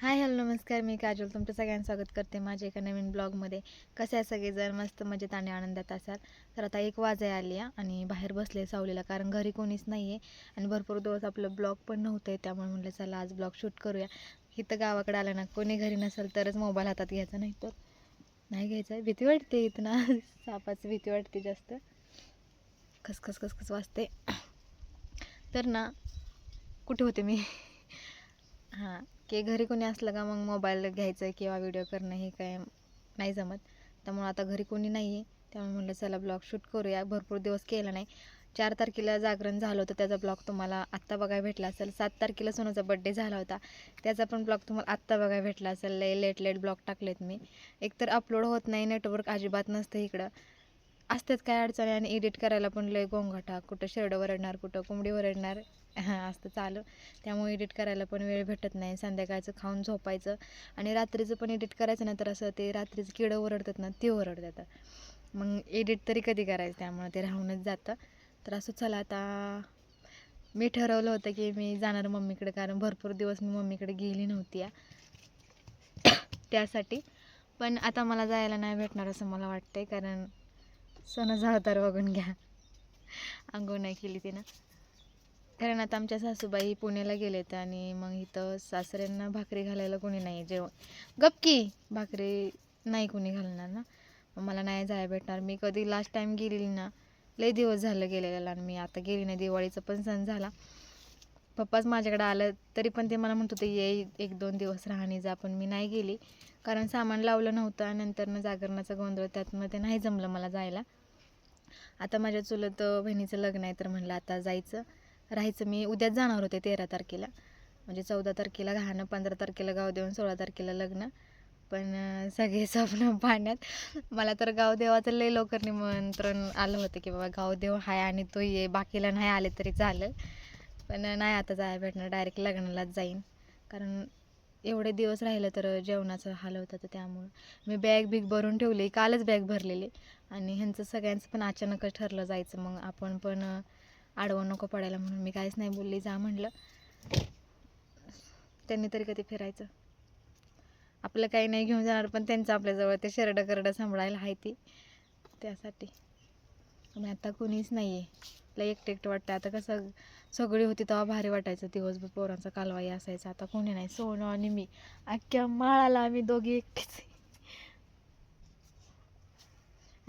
Hi hello नमस्कार. मी काजल. तुमचं सगळ्यांचं स्वागत करते माझ्या एका नवीन ब्लॉगमध्ये. कसे आहे सगळेजण मस्त मजेत आणि आनंदात असाल तर आता एक वाजाय आली आहे आणि बाहेर बसले सावलीला कारण घरी कोणीच नाही आहे आणि भरपूर दिवस आपलं ब्लॉग पण नव्हतं आहे त्यामुळे म्हटलं चला आज ब्लॉग शूट करूया. इथं गावाकडे आलं ना कोणी घरी नसेल तरच मोबाईल हातात घ्यायचा नाही तर नाही घ्यायचा. आहे भीती वाटते इथं ना. सापाची भीती वाटते जास्त. खसखस खसखस वाजते. तर ना कुठे होते मी? हां. की घरी कोणी असलं का मग मोबाईल घ्यायचं किंवा व्हिडिओ करणं हे काय नाही जमत. त्यामुळं आता घरी कोणी नाही आहे त्यामुळे म्हटलं चला ब्लॉग शूट करूया. भरपूर दिवस केला नाही. चार तारखेला जागरण झालं होतं. त्याचा ब्लॉग तुम्हाला आत्ता बघायला भेटला असेल. सात तारखेला सोनूचा बड्डे झाला होता. त्याचा पण ब्लॉग तुम्हाला आत्ता बघायला भेटला असेल. लय लेट लेट ब्लॉग टाकलेत मी. एकतर अपलोड होत नाही. नेटवर्क अजिबात नसतं इकडं. असतात काय अडचणी आणि एडिट करायला पण लय गोंगाटा. कुठं शेरडं वरडणार कुठं कोंबडी वरडणार. असतं चालू. त्यामुळे एडिट करायला पण वेळ भेटत नाही. संध्याकाळचं खाऊन झोपायचं आणि रात्रीचं पण एडिट करायचं ना तर असं ते रात्रीचं किडं ओरडतात ना ते ओरडतात. मग एडिट तरी कधी करायचं? त्यामुळे ते राहूनच जातं. तर असं चला आता मी ठरवलं होतं की मी जाणार मम्मीकडे कारण भरपूर दिवस मी मम्मीकडे गेली नव्हती या. त्यासाठी. पण आता मला जायला नाही भेटणार असं मला वाटतंय कारण सणाचा अवतार बघून घ्या. अंघोळ नाही केली तिनं. कारण आता आमच्या सासूबाई पुण्याला गेलेत आणि मग इथं सासऱ्यांना भाकरी घालायला कोणी नाही. जेवण गपकी भाकरी नाही कोणी घालणार ना? मला नाही जायला भेटणार. मी कधी लास्ट टाईम गेलेली ना लई दिवस झालं गेलेला आणि मी आता गेली नाही. दिवाळीचा पण सण झाला. पप्पाच माझ्याकडे आलं तरी पण ते मला म्हणत होते ये एक दोन दिवस राहणी जा. पण मी नाही गेली. कारण सामान लावलं नव्हतं आणि नंतरनं जागरणाचा गोंधळ त्यातनं ते नाही जमलं मला जायला. आता माझ्या चुलत बहिणीचं लग्न आहे तर म्हणलं आता जायचं. राहायचं. मी उद्याच जाणार होते तेरा तारखेला. म्हणजे चौदा तारखेला घाणं पंधरा तारखेला गाव देऊन सोळा तारखेला लग्न. पण सगळे स्वप्न पाण्यात. मला तर गावदेवाचं लय लवकर निमंत्रण आलं होतं की बाबा गावदेव हाय आणि तो ये बाकीला नाही आले तरी चालेल. पण नाही आता जायला भेटणार. डायरेक्ट लग्नालाच जाईन. कारण एवढे दिवस राहिलं तर जेवणाचं हाल होतं तर त्यामुळं. मी बॅग बिग भरून ठेवली. कालच बॅग भरलेली. आणि ह्यांचं सगळ्यांचं पण अचानकच ठरलं जायचं. मग आपण पण आडवं नको पडायला म्हणून मी काहीच नाही बोलली जा म्हणलं. त्यांनी तरी कधी फिरायचं. आपलं काही नाही घेऊन जाणार पण त्यांचं आपल्याजवळ ते शरडं करडं सांभाळायला आहे ती. त्यासाठी. आणि आता कोणीच नाही आहे लय एकटं एकटं वाटतं आता कसं सगळी होती तेव्हा भारी वाटायचं. दिवसभर पोरांचा कालवाई असायचा. आता कोणी नाही सोनं आणि मी. अख्ख्या माळाला आम्ही दोघी एकटीच आहे.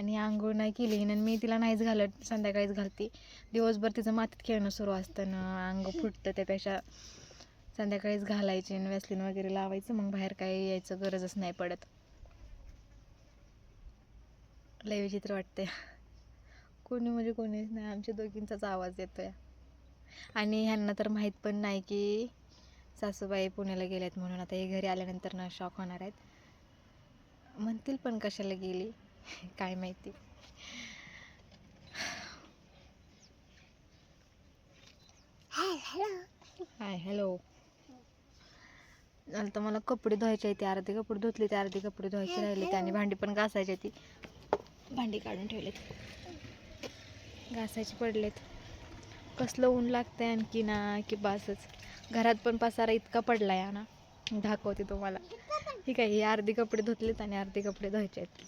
आणि आंघोळ नाही केली. आणि मी तिला नाहीच घालत संध्याकाळीच घालते. दिवसभर तिचं मातीत खेळणं सुरू असतं ना अंग फुटतं त्यापेक्षा संध्याकाळीच घालायचे आणि वॅसलिन वगैरे लावायचं मग बाहेर काही यायचं गरजच नाही पडत. लय विचित्र वाटते कोणी म्हणजे कोणीच नाही आमच्या दोघींचाच आवाज येतोय. आणि ह्यांना तर माहीत पण नाही की सासूबाई पुण्याला गेल्यात म्हणून. आता हे घरी आल्यानंतर ना शॉक होणार आहेत. म्हणतील पण कशाला गेली? काय माहिती. हाय हॅलो झालं तर मला कपडे धुवायचे आहे ते अर्धे कपडे धुतले ते अर्धे कपडे धुवायचे राहिले आणि भांडी पण घासायची ती. भांडी काढून ठेवलेत. घासायचे पडलेत. कसलं ऊन लागतंय आणखी ना की बासच. घरात पण पसारा इतका पडला आहे ना. दाखवते तुम्हाला. ठीक आहे हे अर्धे कपडे धुतलेत आणि अर्धे कपडे धुवायचे आहेत.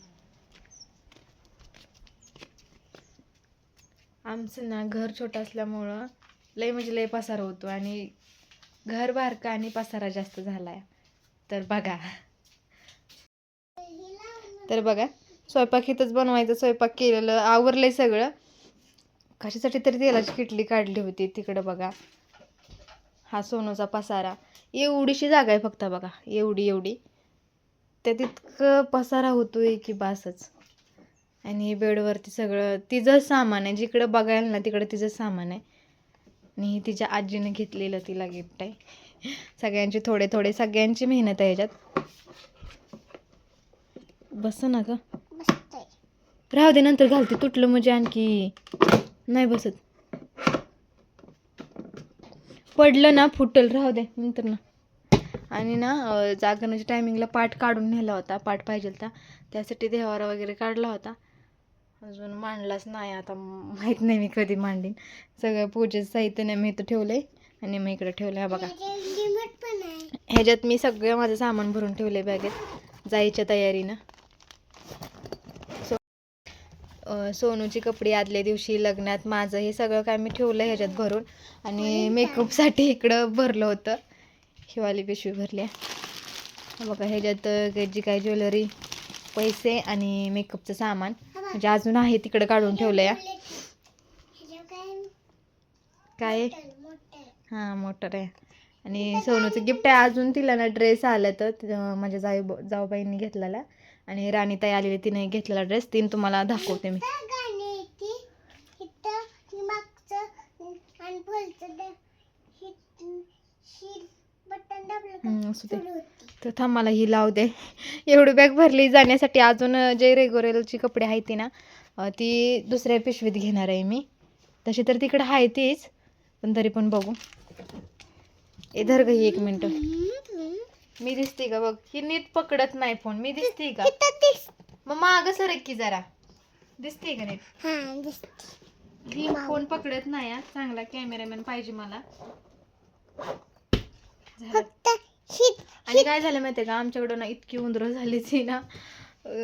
आमचं ना घर छोटं असल्यामुळं लय म्हणजे लय पसारा होतो आणि घर बारका आणि पसारा जास्त झाला आहे तर बघा. तर बघा स्वयंपाक इथंच बनवायचं स्वयंपाक केलेलं आवरलंय सगळं. कशासाठी तरी तेलाची किटली काढली होती तिकडं बघा. हा सोनूचा पसारा. एवढीशी जागा आहे फक्त बघा एवढी एवढी. त्यात इतकं पसारा होतोय की बासच. आणि बेडवरती सगळं तिचं सामान आहे. जिकडं बघायला ना तिकडं तिचं सामान आहे. आणि तिच्या आजीनं घेतलेलं तिला गिफ्ट आहे. सगळ्यांची थोडे थोडे सगळ्यांची मेहनत आहे ह्याच्यात बस ना का राहू दे नंतर घालते. तुटलं म्हणजे आणखी नाही बसत. पडलं ना फुटल. राहू दे नंतर ना. आणि ना जागरणाच्या टायमिंगला पाठ काढून नेला होता. पाठ पाहिजे होता. त्यासाठी देवारा वगैरे काढला होता. अजून मांडलाच नाही आता माहीत नाही मी कधी मांडीन. सगळं पूजेचं साहित्य नाही मी इथं ठेवलं आहे आणि मग इकडे ठेवलं आहे बघा. ह्याच्यात मी सगळं माझं सामान भरून ठेवले बॅगेत जायच्या तयारीनं. सोनूची कपडे आदल्या दिवशी लग्नात माझं हे सगळं काय मी ठेवलं ह्याच्यात भरून. आणि मेकअपसाठी इकडं भरलं होतं. हिवाली पिशवी भरली. बघा ह्याच्यात जी काय ज्वेलरी पैसे आणि मेकअपचं सामान. म्हणजे अजून आहे तिकडं काढून ठेवलं या काय? हां मोटर आहे. आणि सोनूचं गिफ्ट आहे. अजून तिला ना ड्रेस आला तर माझ्या जाऊ जाऊबाईंनी घेतलेला. आणि राणीताई आलेली तिने घेतलेला ड्रेस. तीन तुम्हाला दाखवते मी. हम्म, असू दे. तर थांब मला ही लावू दे. एवढी बॅग भरली जाण्यासाठी अजून जे रेग्युलरची कपडे आहेत ती ना ती दुसऱ्या पिशवीत घेणार आहे मी. तशी तर तिकडे आहे तीच पण तरी पण बघू. ए धर ग ही एक मिनटं. मी दिसते का बघ ही नीट पकडत नाही फोन मी दिसते का मग माग सरक की जरा. दिसते का नीट. ही फोन पकडत नाही. चांगला कॅमेरामॅन पाहिजे मला. झालं. आणि काय झालं माहितीये का? आमच्याकडं ना इतकी उंदरं झाली ती ना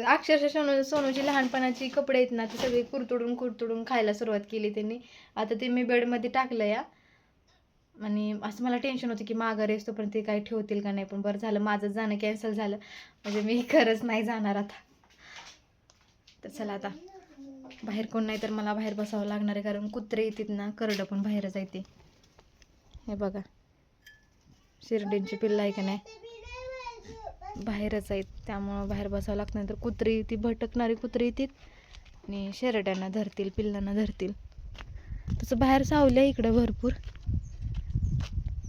अक्षरशः सोनू सोनूची लहानपणाची कपडे आहेत ना ती सगळी कुरतुडून कुरतुडून खायला सुरुवात केली त्यांनी. आता ते मी बेडमध्ये टाकलं या आणि असं मला टेन्शन होतं की माघार असतो पण ते काही ठेवतील का नाही पण बरं झालं माझं जाणं कॅन्सल झालं. म्हणजे मी खरंच नाही जाणार आता. तर चला आता. बाहेर कोण नाही तर मला बाहेर बसावं लागणार आहे कारण कुत्रे येतात ना करडं पण बाहेरच येते. हे बघा. शिर्डींची पिल्ला आहे का नाही? बाहेरच आहेत त्यामुळं बाहेर बसावं लागतं नाही तर कुत्री ती भटकणारी कुत्री येतील आणि शेरड्यांना धरतील पिल्लांना धरतील. तसं बाहेर सावली आहे इकडं भरपूर.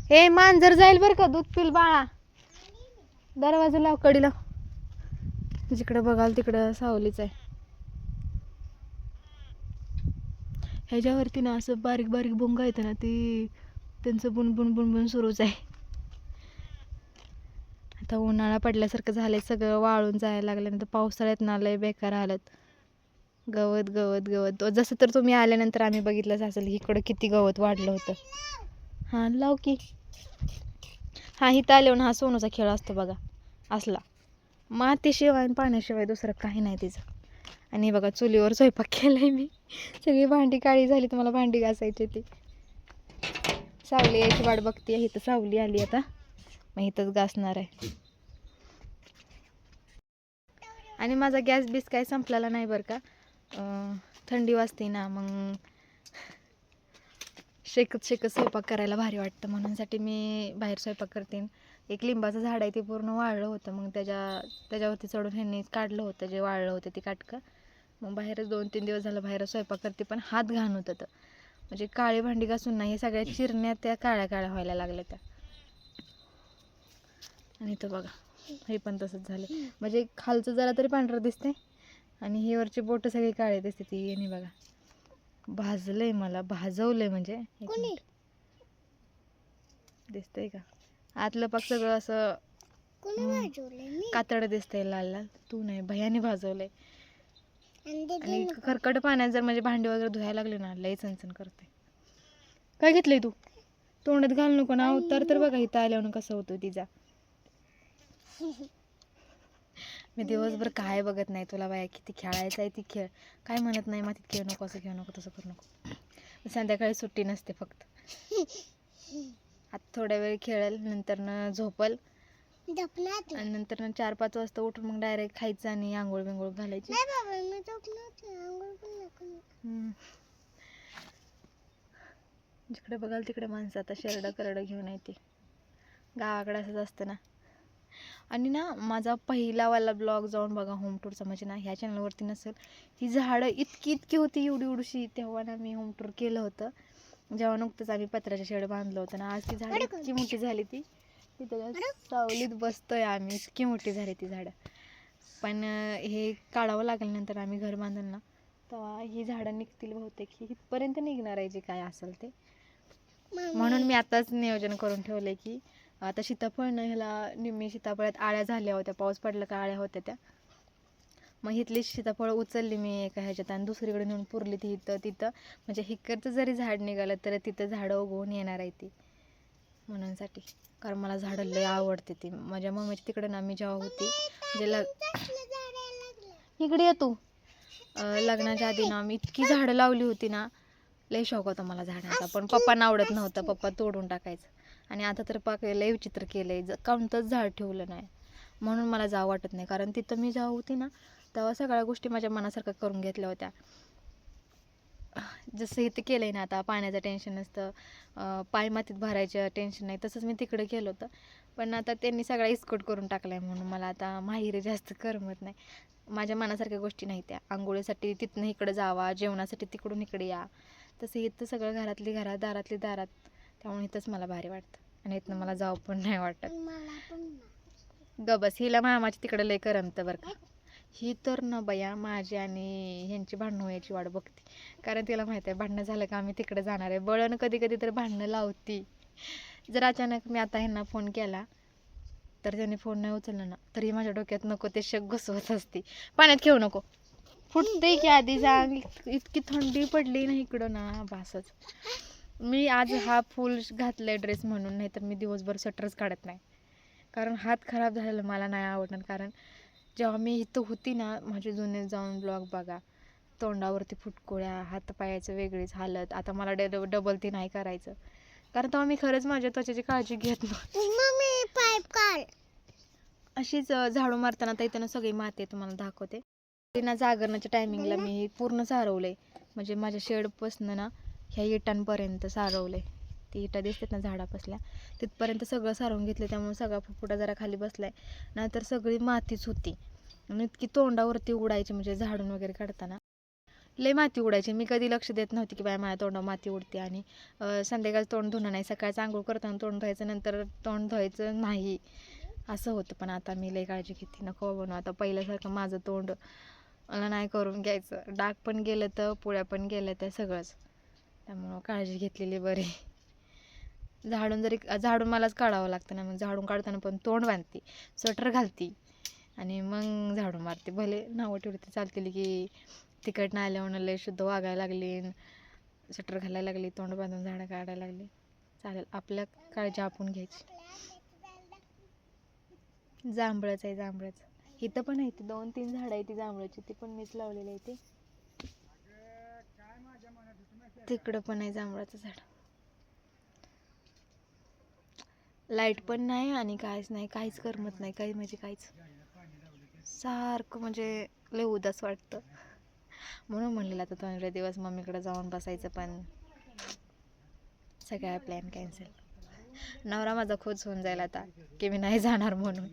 हे मांजर जाईल बरं का दूध पिल बाळा. दरवाजा लाव कडी लाव. जिकडं बघाल तिकडं सावलीच आहे. ह्याच्यावरती ना असं बारीक बारीक बोंगा येतं ना ती त्यांचं बुनबुन बुनबुन सुरूच आहे. आता उन्हाळा पडल्यासारखं झालंय सगळं वाळून जायला लागल्यानंतर पावसाळ्यात ना लय बेकार हालत. गवत गवत गवत. जसं तर तुम्ही आल्यानंतर आम्ही बघितलंच असेल इकडं किती गवत वाढलं होतं. हां लाव की. हां इथं आल्यावर हा सोनूचा खेळ असतो बघा असला. मातीशिवाय आणि पाण्याशिवाय दुसरं काही नाही तिचं. आणि बघा चुलीवर स्वयंपाक केलाय मी. सगळी भांडी काळी झाली तर मला भांडी घासायची ती सावली यायची वाट बघते इथं सावली आली आता. मग इथंच घासणार आहे. आणि माझा गॅस बीस काय संपलेला नाही बरं का. थंडी वाजते ना मग शेकत शेकत स्वयंपाक करायला भारी वाटतं. म्हणूनसाठी मी बाहेर स्वयंपाक करते. एक लिंबाचं झाड आहे ते पूर्ण वाळलं होतं. मग त्याच्या त्याच्यावरती चढून ह्यांनी काढलं होतं. जे वाळलं होतं ते काटकं. मग बाहेरच दोन तीन दिवस झालं बाहेर स्वयंपाक करते पण हात घाण होतं तर. म्हणजे काळी भांडी घासून नाही हे सगळ्या चिरण्या त्या काळ्या काळ्या व्हायला लागल्या त्या. आणि इथं बघा हे पण तसंच झालं. म्हणजे खालचं जरा तरी पांढरं दिसते आणि ही वरची बोटं सगळी काळे दिसते ती. येणे बघा. भाजलंय मला भाजवलंय म्हणजे. दिसतंय का? आतलं पाक सगळं असं कातड दिसतंय लाल लाल. तू नाही भयाने भाजवलंय. आणि खरकट पाण्यात जर म्हणजे भांडी वगैरे धुवायला लागले ना लई चणचण करते काय घेतलंय तू? तोंडात घाल नको ना तर तर बघा इथं आल्यावर कसं होतं तिचा. मी दिवसभर काय बघत नाही तुला बाया किती खेळायचं आहे ती खेळ. काय म्हणत नाही मातीत खेळ नको असं खेळ नको तसं करू नको. संध्याकाळी सुट्टी नसते फक्त. आता थोड्या वेळ खेळेल नंतर झोपल. आणि नंतर चार पाच वाजता उठून मग डायरेक्ट खायचं आणि आंघोळ बिंघोळ घालायची. जिकडे बघाल तिकडे माणसं आता शेरडं करडं घेऊन येते. गावाकडे असंच असतं ना. आणि ना माझा पहिलावाला ब्लॉग जाऊन बघा होम टूरचा म्हणजे ना ह्या चॅनलवरती नसेल. ही झाडं इतकी इतकी होती एवढी एवढीशी तेव्हा ना मी होम टूर केलं होतं. जेव्हा नुकतंच आम्ही पत्राच्या शेड बांधलं होतं ना आज ती झाडं इतकी मोठी झाली ती. तिथं सावलीत बसतोय आम्ही इतकी मोठी झाली ती झाडं. पण हे काढावं लागेल नंतर आम्ही घर बांधल ना तेव्हा ही झाडं निघतील बहुतेक. ही इथपर्यंत निघणार आहे जे काय असेल ते. म्हणून मी आताच नियोजन करून ठेवलंय की आता सीताफळ ना ह्याला निम्मी सीताफळात आळ्या झाल्या होत्या पाऊस पडला का आळ्या होत्या त्या. मग इथली सीताफळ उचलली मी एका ह्याच्यात आणि दुसरीकडे नेऊन पुरली ती इथं तिथं. म्हणजे हिकडचं जरी झाड निघालं तर तिथं झाडं उगवून येणार आहे ती. म्हणूनसाठी कारण मला झाडं लय आवडते ती. माझ्या मम्मीची तिकडे ना मी जेव्हा होती म्हणजे लग इकडे ये तू. लग्नाच्या आधी ना मी इतकी झाडं लावली होती ना लय शौक होता मला झाडांचा. पण पप्पांना आवडत नव्हतं. पप्पा तोडून टाकायचं. आणि आता तर पाक लय विचित्र केलं आहे ज कोणतंच झाड ठेवलं नाही. म्हणून मला जावं वाटत नाही. कारण तिथं मी जेव्हा होती ना तेव्हा सगळ्या गोष्टी माझ्या मनासारखं करून घेतल्या होत्या. जसं इथं केलं आहे ना आता पाण्याचं टेन्शन नसतं. पाय मातीत भरायचं टेन्शन नाही. तसंच मी तिकडे केलं होतं. पण आता त्यांनी सगळा इस्कट करून टाकला आहे म्हणून मला आता माहिरी जास्त करमत नाही. माझ्या मनासारख्या गोष्टी नाही त्या. आंघोळीसाठी तिथनं इकडं जावा जेवणासाठी तिकडून इकडे या. तसं इथं सगळं घरातली घरात दारातली दारात. त्यामुळे इथंच मला भारी वाटतं. आणि इथनं मला जावं पण नाही वाटत. ग बस हिला मामाची तिकडे लय करमतं बरं का. ही तर ना बया माझी आणि ह्यांची भांडणं व्हायची वाट बघते. कारण तिला माहिती आहे भांडणं झालं का आम्ही तिकडे जाणार आहे. बळण कधी कधी तर भांडणं लावती. जर अचानक मी आता ह्यांना फोन केला तर त्यांनी फोन नाही उचलला ना तरी माझ्या डोक्यात नको ते शक घुसवत असते. पाण्यात खेळू नको. फुटते की आधी जाग इतकी थंडी पडली ना इकडं ना बासच. मी आज हा फुल घातलाय ड्रेस म्हणून नाही तर मी दिवसभर स्वेटरच काढत नाही. कारण हात खराब झालेला मला नाही आवडणार. कारण जेव्हा मी इथं होती ना माझे जुने जाऊन ब्लॉग बघा. तोंडावरती फुटकोळ्या हातपायाचं वेगळीच हालत. आता मला डे डबल ती नाही करायचं. कारण तेव्हा मी खरंच माझ्या त्वचेची काळजी घेत नव्हती. अशीच झाडू मारताना तर इथं सगळी माती आहे तुम्हाला दाखवते. ना जागरणाच्या टायमिंगला मी पूर्ण सारवलंय म्हणजे माझ्या शेडपासनं ना ह्या इटांपर्यंत सारवलंय. ती इटा दिसतात ना झाडापासल्या. तिथपर्यंत सगळं सारवून घेतलं त्यामुळे सगळा फुफुटा जरा खाली बसलाय. नाहीतर सगळी मातीच होती. आणि इतकी तोंडावरती उडायची म्हणजे झाडून वगैरे काढताना. लय माती उडायची. मी कधी लक्ष देत नव्हती की बाय माझ्या तोंडावर माती उडते आणि संध्याकाळचं तोंड धुणं नाही. सकाळचं आंघोळ करताना तोंड धुवायचं नंतर तोंड धुवायचं नाही. असं होतं. पण आता मी लय काळजी घेते. नको बनू. आता पहिल्यासारखं माझं तोंड मला नाही करून घ्यायचं. डाग पण गेलं तर पुळ्या पण गेल्या त्या सगळंच. त्यामुळं काळजी घेतलेली बरी. झाडून जरी झाडून मलाच काढावं लागतं ना मग झाडून काढताना पण तोंड बांधते स्वेटर घालते आणि मग झाडू मारते. भले नावं ठेवली चालतील की नाही आल्यावर लय शुद्ध वागायला लागली स्वेटर घालायला लागली तोंड बांधून झाडं काढायला लागली. चालेल आपल्या काळजी आपण घ्यायची. जांभळच आहे जांभळच. इथं पण आहे ती दोन तीन झाडं आहे ती जांभळाची ती पण मीच लावलेली आहे ती. तिकडं पण आहे जांभळाचं झाड. लाइट पण नाही आणि काहीच नाही काहीच करमत नाही काही म्हणजे काहीच. सारखं म्हणजे लय उदास वाटतं. म्हणून म्हणलेलं आता पंधरा दिवस मम्मीकडे जाऊन बसायचं पण सगळ्या प्लॅन कॅन्सल नवरा माझा खोच होऊन जाईल आता की मी नाही जाणार म्हणून.